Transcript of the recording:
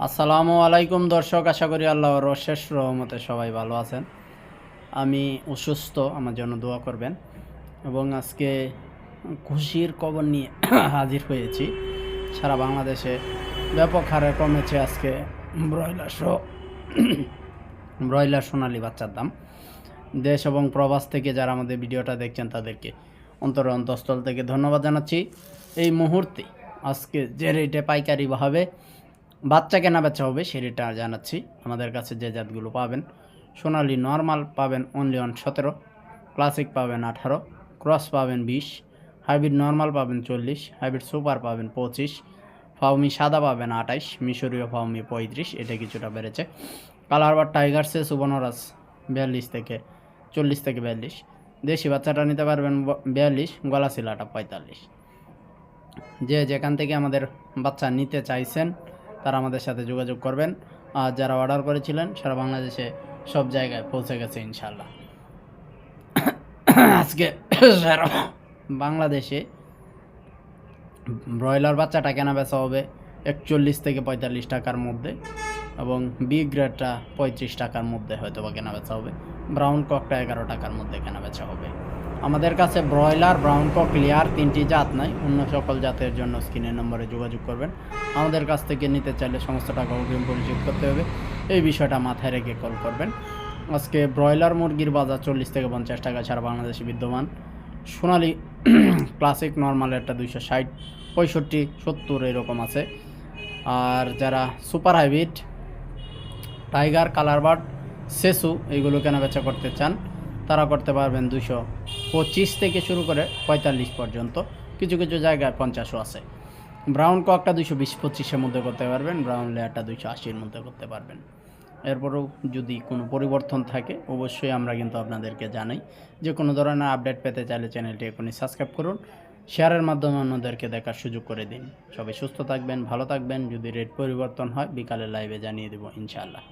আসসালামু আলাইকুম দর্শক, আশা করি আল্লাহর অশেষ রহমতে সবাই ভালো আছেন। আমি অসুস্থ, আমার জন্য দোয়া করবেন। এবং আজকে খুশির খবর নিয়ে হাজির হয়েছি। সারা বাংলাদেশে ব্যাপক হারে কমেছে আজকে ব্রয়লার সহ ব্রয়লার সোনালি বাচ্চার দাম। দেশ এবং প্রবাস থেকে যারা আমাদের ভিডিওটা দেখছেন, তাদেরকে অন্তর অন্তঃস্থল থেকে ধন্যবাদ জানাচ্ছি। এই মুহূর্তে আজকে যে রেটে পাইকারিভাবে বাচ্চা কেনা বেচা হবে সেটা জানাচ্ছি। আমাদের কাছে যে জাতগুলো পাবেন, সোনালি নর্মাল পাবেন অনলি অন সতেরো ক্লাসিক পাবেন আঠারো ক্রস পাবেন বিশ হাইব্রিড নর্মাল পাবেন চল্লিশ হাইব্রিড সুপার পাবেন পঁচিশ ফাউমি সাদা পাবেন আঠাইশ, মিশরীয় ফাউমি পঁয়ত্রিশ, এটা কিছুটা বেড়েছে। কালার বা টাইগার্সে সুবর্ণরাজ, বিয়াল্লিশ থেকে চল্লিশ থেকে বিয়াল্লিশ। দেশি বাচ্চাটা নিতে পারবেন বিয়াল্লিশ গলা শিলাটা পঁয়তাল্লিশ। যে যেখান থেকে আমাদের বাচ্চা নিতে চাইছেন তারা আমাদের সাথে যোগাযোগ করবেন। আর যারা অর্ডার করেছিলেন, সারা বাংলাদেশে সব জায়গায় পৌঁছে গেছে ইনশাল্লাহ আজকে সারা বাংলাদেশে ব্রয়লার বাচ্চাটা কেনা বেচা হবে একচল্লিশ থেকে পঁয়তাল্লিশ টাকার মধ্যে এবং বি গ্রেডটা পঁয়ত্রিশ টাকার মধ্যে হয়তো বা কেনা বেচা হবে। ব্রাউন ককটা এগারো টাকার মধ্যে কেনা বেচা হবে। আমাদের কাছে ব্রয়লার ব্রাউন কক লেয়ার তিনটি জাত নাই। অন্য সকল জাতের জন্য স্ক্রিনের নম্বরে যোগাযোগ করবেন। আমাদের কাছ থেকে নিতে চাইলে সমস্ত টাকা অগ্রিম পরিশোধ করতে হবে। এই বিষয়টা মাথায় রেখে কল করবেন। আজকে ব্রয়লার মুরগির বাজার চল্লিশ থেকে পঞ্চাশ টাকা ছাড়া বাংলাদেশে বিদ্যমান। সোনালি ক্লাসিক নর্মাল একটা দুইশো ষাট, পঁয়ষট্টি, সত্তর এরকম আছে। আর যারা super hybrid tiger colour bird সেসু এইগুলো কেনাবেচা করতে চান তারা করতে পারবেন দুশো পঁচিশ থেকে শুরু করে পঁয়তাল্লিশ পর্যন্ত। কিছু কিছু জায়গায় পঞ্চাশও আছে। ব্রাউন ককটা দুশো বিশ পঁচিশের মধ্যে করতে পারবেন, ব্রাউন লেয়ারটা দুশো আশির মধ্যে করতে পারবেন। এরপরেও যদি কোনো পরিবর্তন থাকে, অবশ্যই আমরা কিন্তু আপনাদেরকে জানাই। যে কোনো ধরনের আপডেট পেতে চাইলে চ্যানেলটি এখনই সাবস্ক্রাইব করুন, শেয়ারের মাধ্যমে অন্যদেরকে দেখার সুযোগ করে দিন। সবাই সুস্থ থাকবেন, ভালো থাকবেন। যদি রেট পরিবর্তন হয়, বিকালে লাইভে জানিয়ে দেবো, ইনশাআল্লাহ।